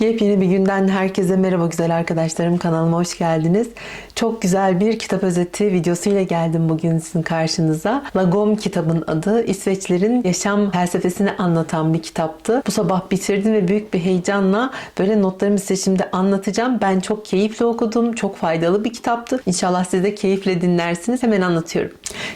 Yepyeni bir günden herkese merhaba güzel arkadaşlarım kanalıma hoş geldiniz. Çok güzel bir kitap özeti videosuyla geldim bugün sizin karşınıza. Lagom kitabın adı İsveçlerin yaşam felsefesini anlatan bir kitaptı. Bu sabah bitirdim ve büyük bir heyecanla böyle notlarımı size şimdi anlatacağım. Ben çok keyifle okudum. Çok faydalı bir kitaptı. İnşallah siz de keyifle dinlersiniz. Hemen anlatıyorum.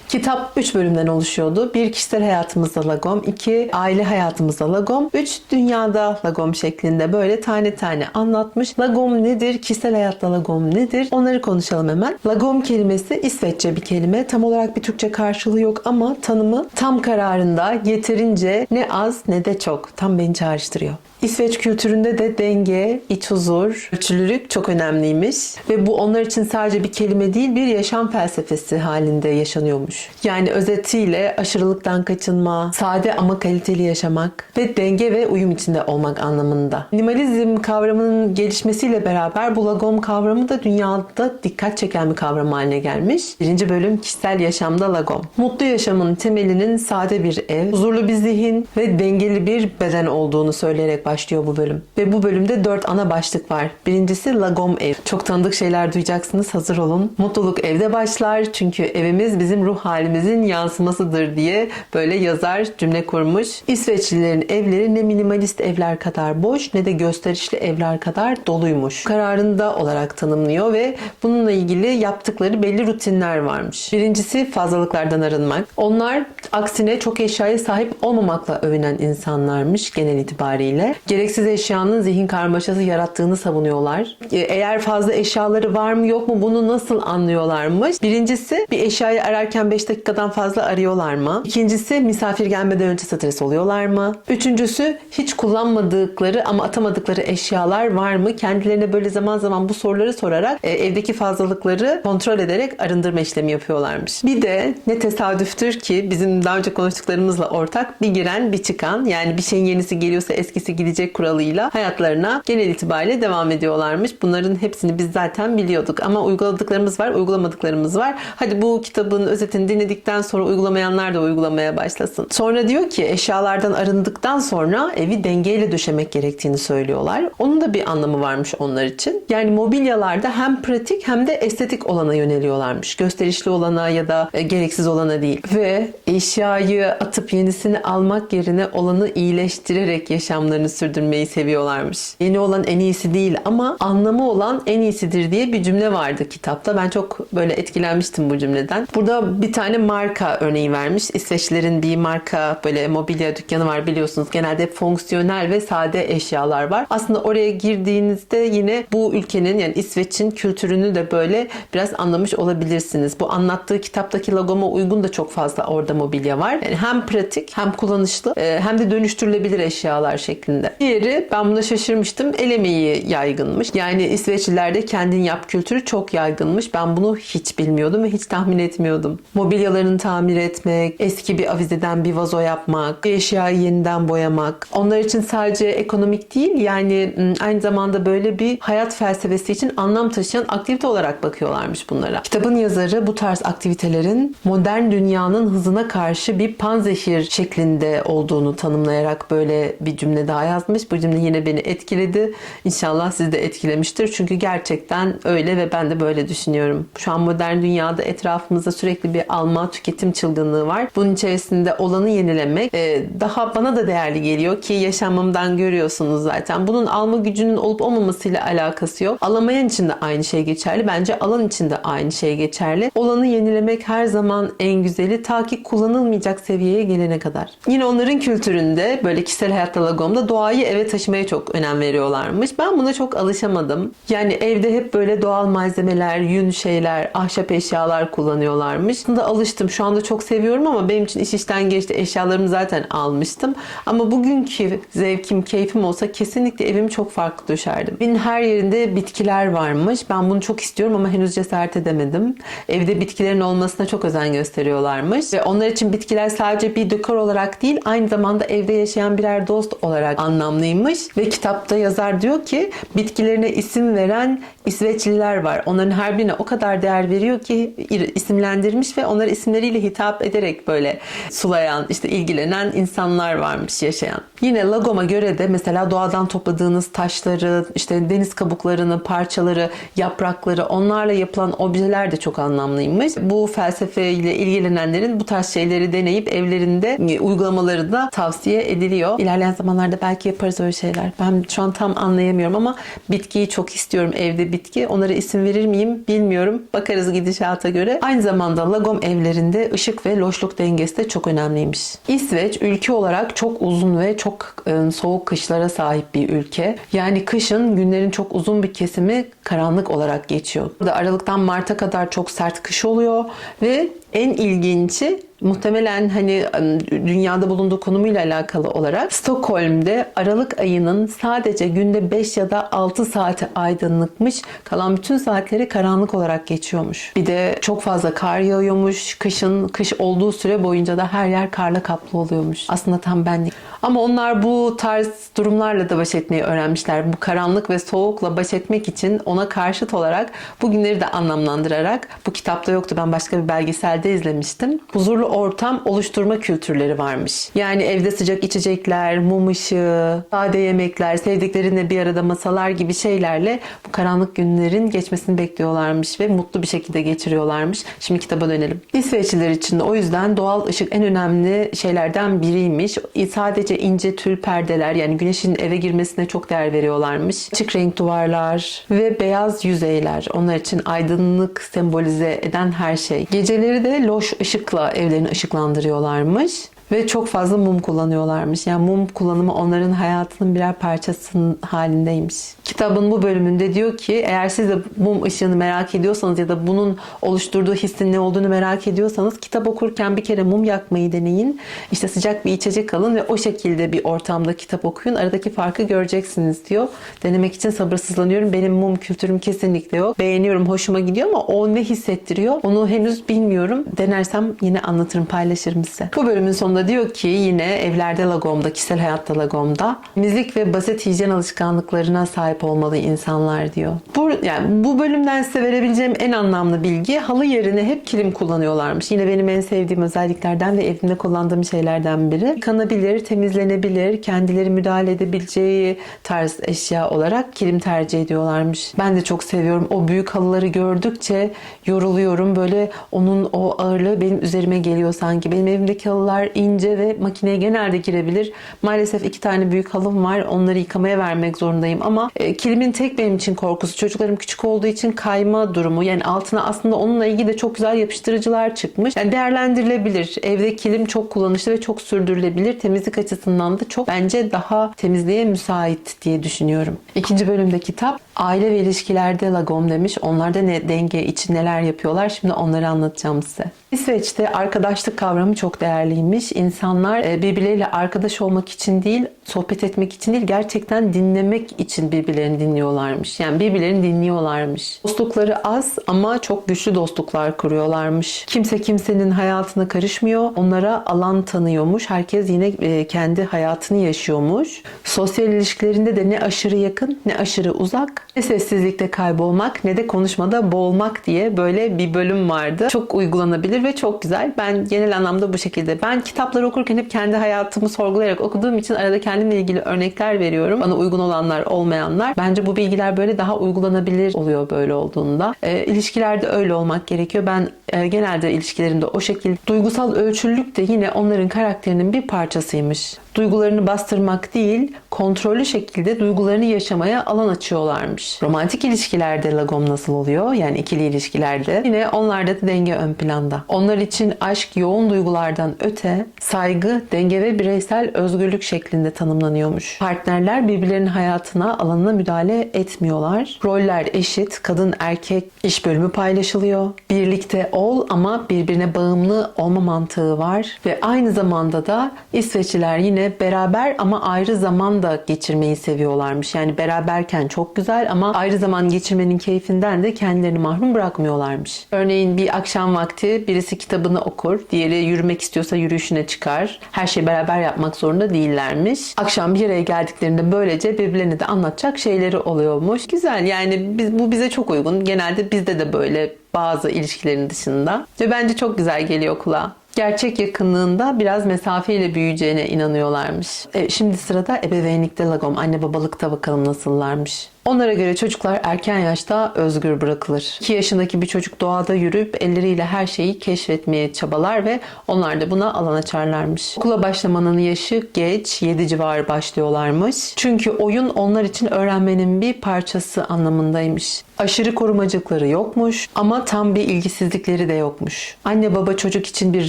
Kitap 3 bölümden oluşuyordu. Bir kişisel hayatımızda Lagom, iki aile hayatımızda Lagom, üç dünyada Lagom şeklinde böyle tane tane anlatmış. Lagom nedir? Kişisel hayatta Lagom nedir? Onları konuşalım hemen. Lagom kelimesi İsveççe bir kelime. Tam olarak bir Türkçe karşılığı yok ama tanımı tam kararında yeterince ne az ne de çok. Tam beni çağrıştırıyor. İsveç kültüründe de denge, iç huzur, ölçülülük çok önemliymiş. Ve bu onlar için sadece bir kelime değil bir yaşam felsefesi halinde yaşanıyormuş. Yani özetiyle aşırılıktan kaçınma, sade ama kaliteli yaşamak ve denge ve uyum içinde olmak anlamında. Minimalizm kavramının gelişmesiyle beraber bu lagom kavramı da dünyada dikkat çeken bir kavram haline gelmiş. Birinci bölüm kişisel yaşamda lagom. Mutlu yaşamın temelinin sade bir ev, huzurlu bir zihin ve dengeli bir beden olduğunu söyleyerek başlıyor bu bölüm. Ve bu bölümde dört ana başlık var. Birincisi lagom ev. Çok tanıdık şeyler duyacaksınız hazır olun. Mutluluk evde başlar çünkü evimiz bizim ruh halimizin yansımasıdır diye böyle yazar cümle kurmuş. İsveçlilerin evleri ne minimalist evler kadar boş ne de gösterişli evler kadar doluymuş. Kararında olarak tanımlıyor ve bununla ilgili yaptıkları belli rutinler varmış. Birincisi fazlalıklardan arınmak. Onlar aksine çok eşyaya sahip olmamakla övünen insanlarmış genel itibariyle. Gereksiz eşyanın zihin karmaşası yarattığını savunuyorlar. E, Eğer fazla eşyaları var mı yok mu bunu nasıl anlıyorlarmış? Birincisi bir eşyayı ararken 5 dakikadan fazla arıyorlar mı? İkincisi misafir gelmeden önce stres oluyorlar mı? Üçüncüsü hiç kullanmadıkları ama atamadıkları eşyalar var mı? Kendilerine böyle zaman zaman bu soruları sorarak e, evdeki fazlalıkları kontrol ederek arındırma işlemi yapıyorlarmış. Bir de ne tesadüftür ki bizim daha önce konuştuklarımızla ortak bir giren bir çıkan yani bir şeyin yenisi geliyorsa eskisi gidecek kuralıyla hayatlarına genel itibariyle devam ediyorlarmış. Bunların hepsini biz zaten biliyorduk ama uyguladıklarımız var, uygulamadıklarımız var. Hadi bu kitabın özetini dinledikten sonra uygulamayanlar da uygulamaya başlasın. Sonra diyor ki eşyalardan arındıktan sonra evi dengeyle döşemek gerektiğini söylüyorlar. Onun da bir anlamı varmış onlar için. Yani mobilyalarda hem pratik hem de estetik olana yöneliyorlarmış. Gösterişli olana ya da e, gereksiz olana değil. Ve eşyayı atıp yenisini almak yerine olanı iyileştirerek yaşamlarını sürdürmeyi seviyorlarmış. Yeni olan en iyisi değil ama anlamı olan en iyisidir diye bir cümle vardı kitapta. Ben çok böyle etkilenmiştim bu cümleden. Burada bir tane marka örneği vermiş. İsveçlerin bir marka böyle mobilya dükkanı var biliyorsunuz. Genelde fonksiyonel ve sade eşyalar var. Aslında oraya girdiğinizde yine bu ülkenin yani İsveç'in kültürünü de böyle biraz anlamış olabilirsiniz. Bu anlattığı kitaptaki logoma uygun da çok fazla orada mobilya var. Yani hem pratik hem kullanışlı e, hem de dönüştürülebilir eşyalar şeklinde. Diğeri ben buna şaşırmıştım. El emeği yaygınmış. Yani İsveçlilerde kendin yap kültürü çok yaygınmış. Ben bunu hiç bilmiyordum ve hiç tahmin etmiyordum. Mobilyalarını tamir etmek, eski bir avizeden bir vazo yapmak, bir eşyayı yeniden boyamak. Onlar için sadece ekonomik değil yani m, aynı zamanda böyle bir hayat felsefesi için anlam taşıyan aktivite olarak bakıyorlarmış bunlara. Kitabın yazarı bu tarz aktivitelerin modern dünyanın hızına karşı bir panzehir şeklinde olduğunu tanımlayarak böyle bir cümle daha yazmış. Bu cümle yine beni etkiledi. İnşallah sizi de etkilemiştir. Çünkü gerçekten öyle ve ben de böyle düşünüyorum. Şu an modern dünyada etrafımızda sürekli bir alma, tüketim çılgınlığı var. Bunun içerisinde olanı yenilemek e, daha bana da değerli geliyor ki yaşamımdan görüyorsunuz zaten. Bunun alma gücünün olup olmamasıyla alakası yok. Alamayan için de aynı şey geçerli. Bence alan için de aynı şey geçerli. Olanı yenilemek her zaman en güzeli ta ki kullanılmayacak seviyeye gelene kadar. Yine onların kültüründe böyle kişisel hayatta lagomda doğayı eve taşımaya çok önem veriyorlarmış. Ben buna çok alışamadım. Yani evde hep böyle doğal malzemeler, yün şeyler, ahşap eşyalar kullanıyorlarmış. Buna da alıştım. Şu anda çok seviyorum ama benim için iş işten geçti. Eşyalarımı zaten almıştım. Ama bugünkü zevkim, keyfim olsa kesinlikle evimi çok farklı döşerdim. Evin her yerinde bitkiler varmış. Ben bunu çok istiyorum ama henüz cesaret edemedim. Evde bitkilerin olmasına çok özen gösteriyorlarmış. Ve onlar için bitkiler sadece bir dekor olarak değil, aynı zamanda evde yaşayan birer dost olarak anlamlıymış ve kitapta yazar diyor ki bitkilerine isim veren İsveçliler var. Onların her birine o kadar değer veriyor ki isimlendirmiş ve onları isimleriyle hitap ederek böyle sulayan, işte ilgilenen insanlar varmış yaşayan. Yine Lagom'a göre de mesela doğadan topladığınız taşları, işte deniz kabuklarını, parçaları, yaprakları onlarla yapılan objeler de çok anlamlıymış. Bu felsefeyle ilgilenenlerin bu tarz şeyleri deneyip evlerinde uygulamaları da tavsiye ediliyor. İlerleyen zamanlarda belki yaparız öyle şeyler. Ben şu an tam anlayamıyorum ama bitkiyi çok istiyorum evde bitki. Onlara isim verir miyim bilmiyorum. Bakarız gidişata göre. Aynı zamanda Lagom evlerinde ışık ve loşluk dengesi de çok önemliymiş. İsveç ülke olarak çok uzun ve çok e, soğuk kışlara sahip bir ülke. Yani kışın günlerin çok uzun bir kesimi karanlık olarak geçiyor. Burada Aralıktan Mart'a kadar çok sert kış oluyor ve en ilginci muhtemelen hani dünyada bulunduğu konumuyla alakalı olarak Stockholm'de Aralık ayının sadece günde 5 ya da 6 saati aydınlıkmış. Kalan bütün saatleri karanlık olarak geçiyormuş. Bir de çok fazla kar yağıyormuş. Kışın kış olduğu süre boyunca da her yer karla kaplı oluyormuş. Aslında tam benlik. Ama onlar bu tarz durumlarla da baş etmeyi öğrenmişler. Bu karanlık ve soğukla baş etmek için ona karşıt olarak bu günleri de anlamlandırarak bu kitapta yoktu. Ben başka bir belgeselde izlemiştim. Huzurlu ortam oluşturma kültürleri varmış. Yani evde sıcak içecekler, mum ışığı, sade yemekler, sevdiklerinle bir arada masalar gibi şeylerle bu karanlık günlerin geçmesini bekliyorlarmış ve mutlu bir şekilde geçiriyorlarmış. Şimdi kitaba dönelim. İsveçliler için de o yüzden doğal ışık en önemli şeylerden biriymiş. Sadece ince tül perdeler yani güneşin eve girmesine çok değer veriyorlarmış. Açık renk duvarlar ve beyaz yüzeyler onlar için aydınlık sembolize eden her şey. Geceleri de loş ışıkla evlerini ışıklandırıyorlarmış ve çok fazla mum kullanıyorlarmış. Yani mum kullanımı onların hayatının birer parçasının halindeymiş. Kitabın bu bölümünde diyor ki eğer siz de mum ışığını merak ediyorsanız ya da bunun oluşturduğu hissin ne olduğunu merak ediyorsanız kitap okurken bir kere mum yakmayı deneyin. İşte sıcak bir içecek alın ve o şekilde bir ortamda kitap okuyun. Aradaki farkı göreceksiniz diyor. Denemek için sabırsızlanıyorum. Benim mum kültürüm kesinlikle yok. Beğeniyorum, hoşuma gidiyor ama o ne hissettiriyor onu henüz bilmiyorum. Denersem yine anlatırım, paylaşırım size. Bu bölümün sonunda diyor ki yine evlerde Lagom'da, kişisel hayatta Lagom'da temizlik ve basit hijyen alışkanlıklarına sahip olmalı insanlar diyor. Bu yani bu bölümden size verebileceğim en anlamlı bilgi halı yerine hep kilim kullanıyorlarmış. Yine benim en sevdiğim özelliklerden ve evimde kullandığım şeylerden biri. Kanabilir, temizlenebilir, kendileri müdahale edebileceği tarz eşya olarak kilim tercih ediyorlarmış. Ben de çok seviyorum. O büyük halıları gördükçe yoruluyorum. Böyle onun o ağırlığı benim üzerime geliyor sanki. Benim evimdeki halılar ince ve makineye genelde girebilir. Maalesef iki tane büyük halım var. Onları yıkamaya vermek zorundayım ama e, kilimin tek benim için korkusu çocuklarım küçük olduğu için kayma durumu. Yani altına aslında onunla ilgili de çok güzel yapıştırıcılar çıkmış. Yani değerlendirilebilir. Evde kilim çok kullanışlı ve çok sürdürülebilir. Temizlik açısından da çok bence daha temizliğe müsait diye düşünüyorum. İkinci bölümde kitap aile ve ilişkilerde lagom demiş. Onlar da ne denge için neler yapıyorlar. Şimdi onları anlatacağım size. İsveç'te arkadaşlık kavramı çok değerliymiş. İnsanlar e, birbirleriyle arkadaş olmak için değil, sohbet etmek için değil, gerçekten dinlemek için birbirlerini dinliyorlarmış. Yani birbirlerini dinliyorlarmış. Dostlukları az ama çok güçlü dostluklar kuruyorlarmış. Kimse kimsenin hayatına karışmıyor. Onlara alan tanıyormuş. Herkes yine e, kendi hayatını yaşıyormuş. Sosyal ilişkilerinde de ne aşırı yakın ne aşırı uzak. Ne sessizlikte kaybolmak ne de konuşmada boğulmak diye böyle bir bölüm vardı. Çok uygulanabilir ve çok güzel. Ben genel anlamda bu şekilde. Ben kitapları okurken hep kendi hayatımı sorgulayarak okuduğum için arada kendimle ilgili örnekler veriyorum. Bana uygun olanlar, olmayanlar. Bence bu bilgiler böyle daha uygulanabilir oluyor böyle olduğunda. E, ilişkilerde öyle olmak gerekiyor. Ben e, genelde ilişkilerimde o şekilde. Duygusal ölçülük de yine onların karakterinin bir parçasıymış. Duygularını bastırmak değil, kontrollü şekilde duygularını yaşamaya alan açıyorlarmış. Romantik ilişkilerde lagom nasıl oluyor? Yani ikili ilişkilerde. Yine onlarda da denge ön planda. Onlar için aşk yoğun duygulardan öte, saygı, denge ve bireysel özgürlük şeklinde tanımlanıyormuş. Partnerler birbirlerinin hayatına, alanına müdahale etmiyorlar. Roller eşit, kadın erkek iş bölümü paylaşılıyor. Birlikte ol ama birbirine bağımlı olma mantığı var. Ve aynı zamanda da İsveçliler yine birbirlerine beraber ama ayrı zaman da geçirmeyi seviyorlarmış. Yani beraberken çok güzel ama ayrı zaman geçirmenin keyfinden de kendilerini mahrum bırakmıyorlarmış. Örneğin bir akşam vakti birisi kitabını okur, diğeri yürümek istiyorsa yürüyüşüne çıkar. Her şeyi beraber yapmak zorunda değillermiş. Akşam bir araya geldiklerinde böylece birbirlerine de anlatacak şeyleri oluyormuş. Güzel yani biz, bu bize çok uygun. Genelde bizde de böyle bazı ilişkilerin dışında. Ve bence çok güzel geliyor kulağa. Gerçek yakınlığında biraz mesafeyle büyüyeceğine inanıyorlarmış. E, şimdi sırada ebeveynlikte lagom, anne babalıkta bakalım nasıllarmış. Onlara göre çocuklar erken yaşta özgür bırakılır. 2 yaşındaki bir çocuk doğada yürüyüp elleriyle her şeyi keşfetmeye çabalar ve onlar da buna alan açarlarmış. Okula başlamanın yaşı geç, 7 civarı başlıyorlarmış. Çünkü oyun onlar için öğrenmenin bir parçası anlamındaymış. Aşırı korumacılıkları yokmuş ama tam bir ilgisizlikleri de yokmuş. Anne baba çocuk için bir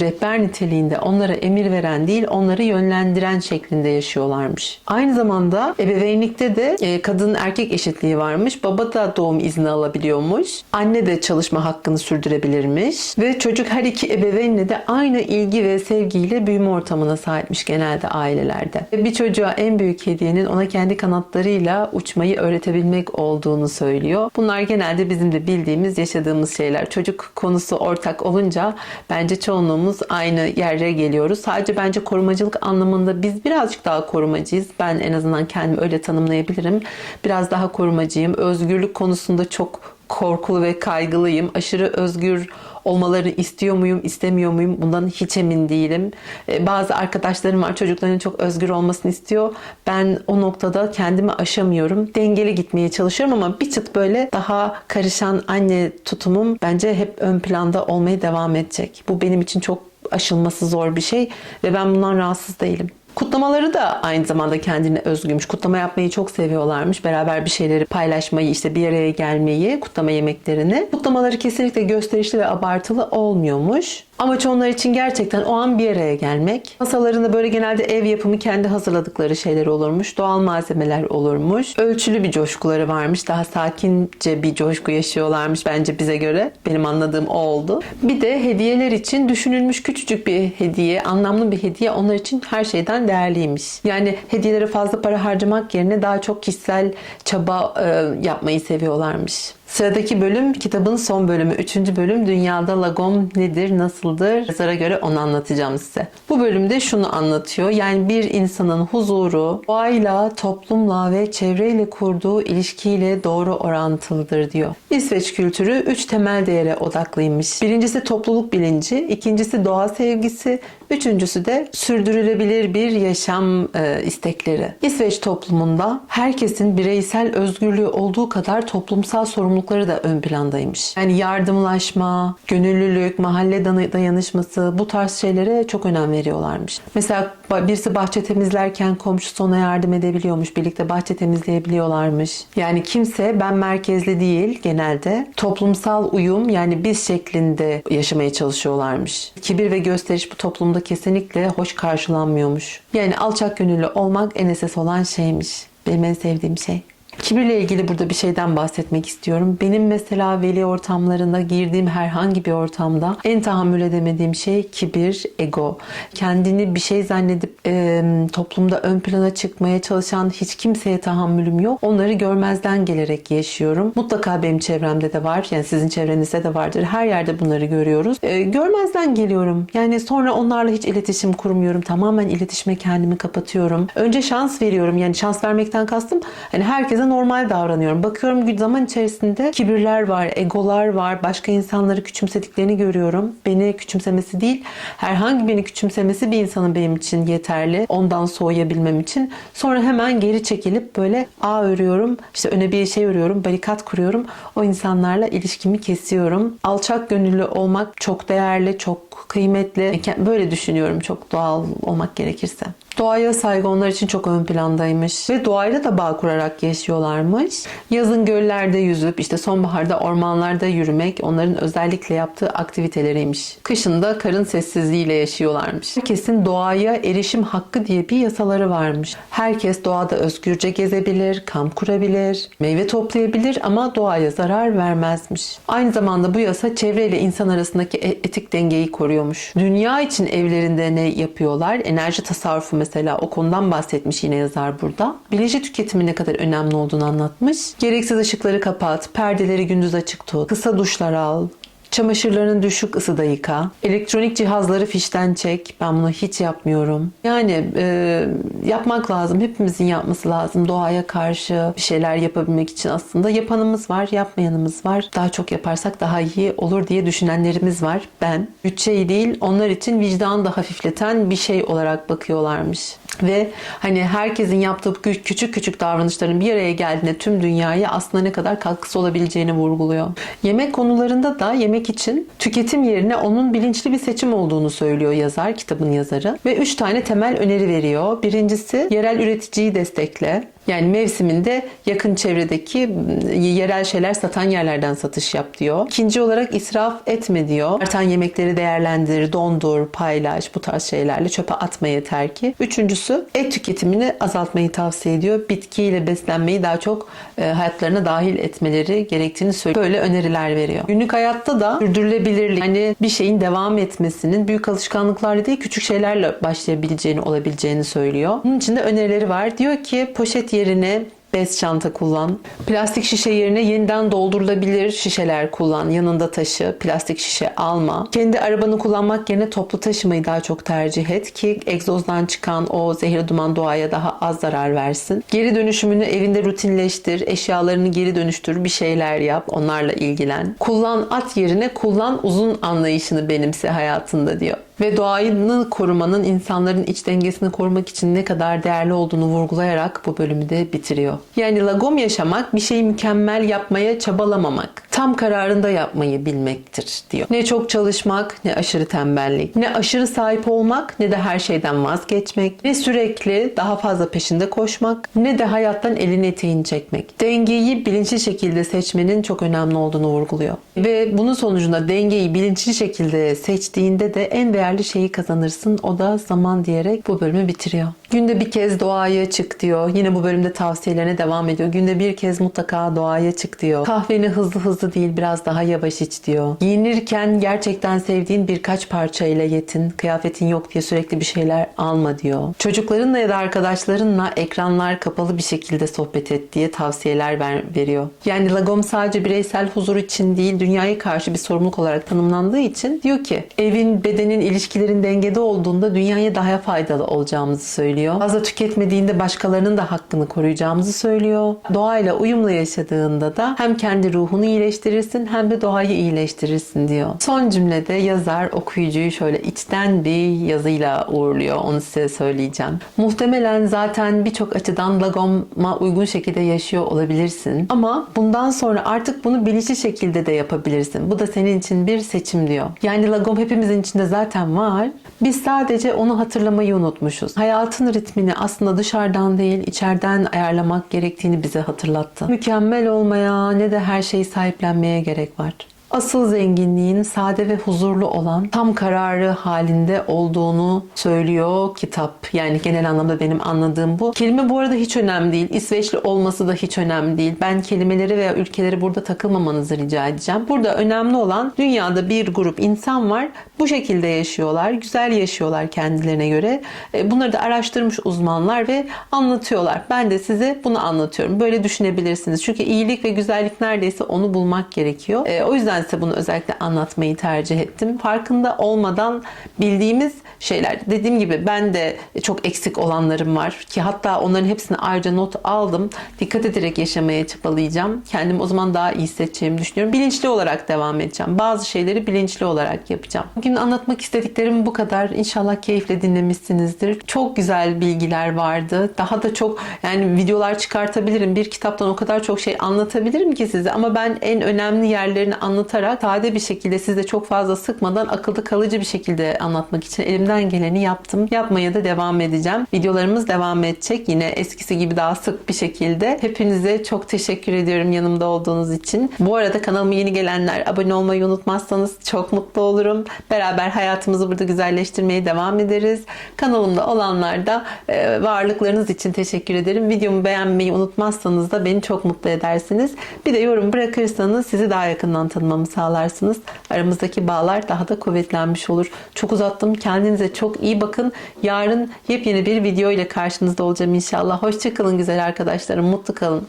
rehber niteliğinde onlara emir veren değil onları yönlendiren şeklinde yaşıyorlarmış. Aynı zamanda ebeveynlikte de e, kadın erkek eşitliği varmış. Baba da doğum izni alabiliyormuş. Anne de çalışma hakkını sürdürebilirmiş. Ve çocuk her iki ebeveynle de aynı ilgi ve sevgiyle büyüme ortamına sahipmiş genelde ailelerde. Bir çocuğa en büyük hediyenin ona kendi kanatlarıyla uçmayı öğretebilmek olduğunu söylüyor. Bunlar genelde bizim de bildiğimiz, yaşadığımız şeyler. Çocuk konusu ortak olunca bence çoğunluğumuz aynı yere geliyoruz. Sadece bence korumacılık anlamında biz birazcık daha korumacıyız. Ben en azından kendimi öyle tanımlayabilirim. Biraz daha korumacıyım. Özgürlük konusunda çok korkulu ve kaygılıyım. Aşırı özgür olmalarını istiyor muyum, istemiyor muyum? Bundan hiç emin değilim. Ee, Bazı arkadaşlarım var çocukların çok özgür olmasını istiyor. Ben o noktada kendimi aşamıyorum. Dengeli gitmeye çalışıyorum ama bir çıt böyle daha karışan anne tutumum bence hep ön planda olmaya devam edecek. Bu benim için çok aşılması zor bir şey ve ben bundan rahatsız değilim. Kutlamaları da aynı zamanda kendine özgüymüş. Kutlama yapmayı çok seviyorlarmış. Beraber bir şeyleri paylaşmayı, işte bir araya gelmeyi, kutlama yemeklerini. Kutlamaları kesinlikle gösterişli ve abartılı olmuyormuş. Amaç onlar için gerçekten o an bir araya gelmek. Masalarında böyle genelde ev yapımı kendi hazırladıkları şeyler olurmuş. Doğal malzemeler olurmuş. Ölçülü bir coşkuları varmış. Daha sakince bir coşku yaşıyorlarmış bence bize göre. Benim anladığım o oldu. Bir de hediyeler için düşünülmüş küçücük bir hediye, anlamlı bir hediye onlar için her şeyden değerliymiş. Yani hediyelere fazla para harcamak yerine daha çok kişisel çaba e, yapmayı seviyorlarmış. Sıradaki bölüm kitabın son bölümü. Üçüncü bölüm Dünyada Lagom nedir, nasıldır? Yazara göre onu anlatacağım size. Bu bölümde şunu anlatıyor. Yani bir insanın huzuru doğayla, toplumla ve çevreyle kurduğu ilişkiyle doğru orantılıdır diyor. İsveç kültürü üç temel değere odaklıymış. Birincisi topluluk bilinci, ikincisi doğa sevgisi, üçüncüsü de sürdürülebilir bir yaşam e, istekleri. İsveç toplumunda herkesin bireysel özgürlüğü olduğu kadar toplumsal sorumlulukları da ön plandaymış. Yani yardımlaşma, gönüllülük, mahalle dayanışması bu tarz şeylere çok önem veriyorlarmış. Mesela birisi bahçe temizlerken komşusu ona yardım edebiliyormuş. Birlikte bahçe temizleyebiliyorlarmış. Yani kimse ben merkezli değil genelde toplumsal uyum yani biz şeklinde yaşamaya çalışıyorlarmış. Kibir ve gösteriş bu toplumda kesinlikle hoş karşılanmıyormuş. Yani alçak gönüllü olmak en esas olan şeymiş. Benim en sevdiğim şey. Kibirle ilgili burada bir şeyden bahsetmek istiyorum. Benim mesela veli ortamlarında girdiğim herhangi bir ortamda en tahammül edemediğim şey kibir, ego. Kendini bir şey zannedip e, toplumda ön plana çıkmaya çalışan hiç kimseye tahammülüm yok. Onları görmezden gelerek yaşıyorum. Mutlaka benim çevremde de var. Yani sizin çevrenizde de vardır. Her yerde bunları görüyoruz. E, görmezden geliyorum. Yani sonra onlarla hiç iletişim kurmuyorum. Tamamen iletişime kendimi kapatıyorum. Önce şans veriyorum. Yani şans vermekten kastım hani herkese normal davranıyorum. Bakıyorum zaman içerisinde kibirler var, egolar var. Başka insanları küçümsediklerini görüyorum. Beni küçümsemesi değil, herhangi birini küçümsemesi bir insanın benim için yeterli. Ondan soğuyabilmem için. Sonra hemen geri çekilip böyle ağ örüyorum. İşte öne bir şey örüyorum, barikat kuruyorum. O insanlarla ilişkimi kesiyorum. Alçak gönüllü olmak çok değerli, çok kıymetli. Böyle düşünüyorum çok doğal olmak gerekirse. Doğaya saygı onlar için çok ön plandaymış ve doğayla da bağ kurarak yaşıyorlarmış. Yazın göllerde yüzüp işte sonbaharda ormanlarda yürümek onların özellikle yaptığı aktiviteleriymiş. Kışın da karın sessizliğiyle yaşıyorlarmış. Herkesin doğaya erişim hakkı diye bir yasaları varmış. Herkes doğada özgürce gezebilir, kamp kurabilir, meyve toplayabilir ama doğaya zarar vermezmiş. Aynı zamanda bu yasa çevreyle insan arasındaki e- etik dengeyi koruyormuş. Dünya için evlerinde ne yapıyorlar? Enerji tasarrufu mesela. O konudan bahsetmiş yine yazar burada. Bilinçli tüketimin ne kadar önemli olduğunu anlatmış. Gereksiz ışıkları kapat, perdeleri gündüz açık tut, kısa duşlar al, Çamaşırlarını düşük ısıda yıka. Elektronik cihazları fişten çek. Ben bunu hiç yapmıyorum. Yani e, yapmak lazım. Hepimizin yapması lazım. Doğaya karşı bir şeyler yapabilmek için aslında. Yapanımız var, yapmayanımız var. Daha çok yaparsak daha iyi olur diye düşünenlerimiz var. Ben. Bütçeyi değil, onlar için vicdan da hafifleten bir şey olarak bakıyorlarmış. Ve hani herkesin yaptığı kü- küçük küçük davranışların bir araya geldiğinde tüm dünyaya aslında ne kadar katkısı olabileceğini vurguluyor. Yemek konularında da yemek için tüketim yerine onun bilinçli bir seçim olduğunu söylüyor yazar, kitabın yazarı. Ve üç tane temel öneri veriyor. Birincisi yerel üreticiyi destekle. Yani mevsiminde yakın çevredeki m, yerel şeyler satan yerlerden satış yap diyor. İkinci olarak israf etme diyor. Artan yemekleri değerlendir, dondur, paylaş bu tarz şeylerle çöpe atma yeter ki. Üçüncüsü et tüketimini azaltmayı tavsiye ediyor. Bitkiyle beslenmeyi daha çok e, hayatlarına dahil etmeleri gerektiğini söylüyor. Böyle öneriler veriyor. Günlük hayatta da sürdürülebilirlik, hani bir şeyin devam etmesinin büyük alışkanlıklarla değil küçük şeylerle başlayabileceğini, olabileceğini söylüyor. Bunun için de önerileri var. Diyor ki poşet yerine bez çanta kullan. Plastik şişe yerine yeniden doldurulabilir şişeler kullan. Yanında taşı. Plastik şişe alma. Kendi arabanı kullanmak yerine toplu taşımayı daha çok tercih et ki egzozdan çıkan o zehirli duman doğaya daha az zarar versin. Geri dönüşümünü evinde rutinleştir. Eşyalarını geri dönüştür. Bir şeyler yap. Onlarla ilgilen. Kullan at yerine kullan uzun anlayışını benimse hayatında diyor ve doğayı korumanın insanların iç dengesini korumak için ne kadar değerli olduğunu vurgulayarak bu bölümü de bitiriyor. Yani lagom yaşamak bir şeyi mükemmel yapmaya çabalamamak, tam kararında yapmayı bilmektir diyor. Ne çok çalışmak, ne aşırı tembellik, ne aşırı sahip olmak, ne de her şeyden vazgeçmek, ne sürekli daha fazla peşinde koşmak, ne de hayattan elini eteğini çekmek. Dengeyi bilinçli şekilde seçmenin çok önemli olduğunu vurguluyor. Ve bunun sonucunda dengeyi bilinçli şekilde seçtiğinde de en değerli şeyi kazanırsın. O da zaman diyerek bu bölümü bitiriyor. Günde bir kez doğaya çık diyor. Yine bu bölümde tavsiyelerine devam ediyor. Günde bir kez mutlaka doğaya çık diyor. Kahveni hızlı hızlı değil biraz daha yavaş iç diyor. Giyinirken gerçekten sevdiğin birkaç parçayla yetin. Kıyafetin yok diye sürekli bir şeyler alma diyor. Çocuklarınla ya da arkadaşlarınla ekranlar kapalı bir şekilde sohbet et diye tavsiyeler ver, veriyor. Yani lagom sadece bireysel huzur için değil dünyaya karşı bir sorumluluk olarak tanımlandığı için diyor ki evin, bedenin, ilişkilerin dengede olduğunda dünyaya daha faydalı olacağımızı söylüyor. Fazla tüketmediğinde başkalarının da hakkını koruyacağımızı söylüyor. Doğayla uyumlu yaşadığında da hem kendi ruhunu iyileştirirsin hem de doğayı iyileştirirsin diyor. Son cümlede yazar okuyucuyu şöyle içten bir yazıyla uğurluyor. Onu size söyleyeceğim. Muhtemelen zaten birçok açıdan Lagom'a uygun şekilde yaşıyor olabilirsin. Ama bundan sonra artık bunu bilinçli şekilde de yapabilirsin. Bu da senin için bir seçim diyor. Yani Lagom hepimizin içinde zaten var. Biz sadece onu hatırlamayı unutmuşuz. Hayatın ritmini aslında dışarıdan değil içeriden ayarlamak gerektiğini bize hatırlattı. Mükemmel olmaya ne de her şeyi sahiplenmeye gerek var. Asıl zenginliğin sade ve huzurlu olan tam kararı halinde olduğunu söylüyor kitap. Yani genel anlamda benim anladığım bu. Kelime bu arada hiç önemli değil. İsveçli olması da hiç önemli değil. Ben kelimeleri veya ülkeleri burada takılmamanızı rica edeceğim. Burada önemli olan dünyada bir grup insan var. Bu şekilde yaşıyorlar. Güzel yaşıyorlar kendilerine göre. E, Bunları da araştırmış uzmanlar ve anlatıyorlar. Ben de size bunu anlatıyorum. Böyle düşünebilirsiniz. Çünkü iyilik ve güzellik neredeyse onu bulmak gerekiyor. E, O yüzden size bunu özellikle anlatmayı tercih ettim. Farkında olmadan bildiğimiz şeyler. Dediğim gibi ben de çok eksik olanlarım var ki hatta onların hepsini ayrıca not aldım. Dikkat ederek yaşamaya çabalayacağım. Kendimi o zaman daha iyi hissedeceğimi düşünüyorum. Bilinçli olarak devam edeceğim. Bazı şeyleri bilinçli olarak yapacağım. Bugün anlatmak istediklerim bu kadar. İnşallah keyifle dinlemişsinizdir. Çok güzel bilgiler vardı. Daha da çok yani videolar çıkartabilirim. Bir kitaptan o kadar çok şey anlatabilirim ki size ama ben en önemli yerlerini anlatarak sade bir şekilde size çok fazla sıkmadan akılda kalıcı bir şekilde anlatmak için elimden geleni yaptım. Yapmaya da devam edeceğim. Videolarımız devam edecek. Yine eskisi gibi daha sık bir şekilde. Hepinize çok teşekkür ediyorum yanımda olduğunuz için. Bu arada kanalıma yeni gelenler abone olmayı unutmazsanız çok mutlu olurum. Beraber hayatımızı burada güzelleştirmeye devam ederiz. Kanalımda olanlar da e, varlıklarınız için teşekkür ederim. Videomu beğenmeyi unutmazsanız da beni çok mutlu edersiniz. Bir de yorum bırakırsanız sizi daha yakından tanımam olmamı sağlarsınız. Aramızdaki bağlar daha da kuvvetlenmiş olur. Çok uzattım. Kendinize çok iyi bakın. Yarın yepyeni bir video ile karşınızda olacağım inşallah. Hoşçakalın güzel arkadaşlarım. Mutlu kalın.